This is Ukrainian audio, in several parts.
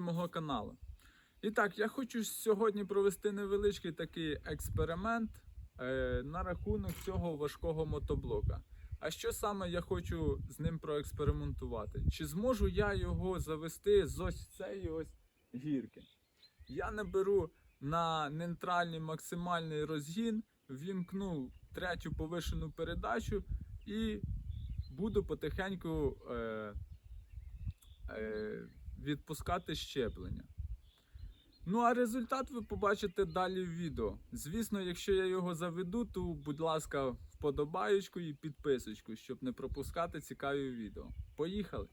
мого каналу. І так, я хочу сьогодні провести невеличкий такий експеримент е, на рахунок цього важкого мотоблока. А що саме я хочу з ним проекспериментувати? Чи зможу я його завести з ось цієї ось гірки? Я наберу на нейтральний максимальний розгін, вімкну третю повишену передачу і буду потихеньку е, відпускати щеплення. Ну, а результат ви побачите далі в відео. Звісно, якщо я його заведу, то, будь ласка, вподобаєчку і підписочку, щоб не пропускати цікаві відео. Поїхали!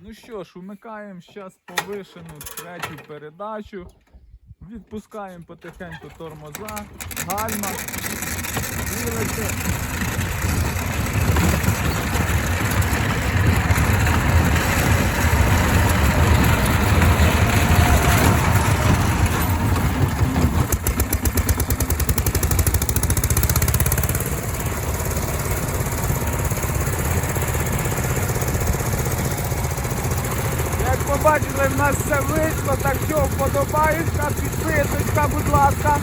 Ну що ж, умикаємо зараз повишену третю передачу. Відпускаємо потихеньку тормоза, гальма. І побачили, в нас все вийшло, так що вподобаєчка, підписочка, будь ласка.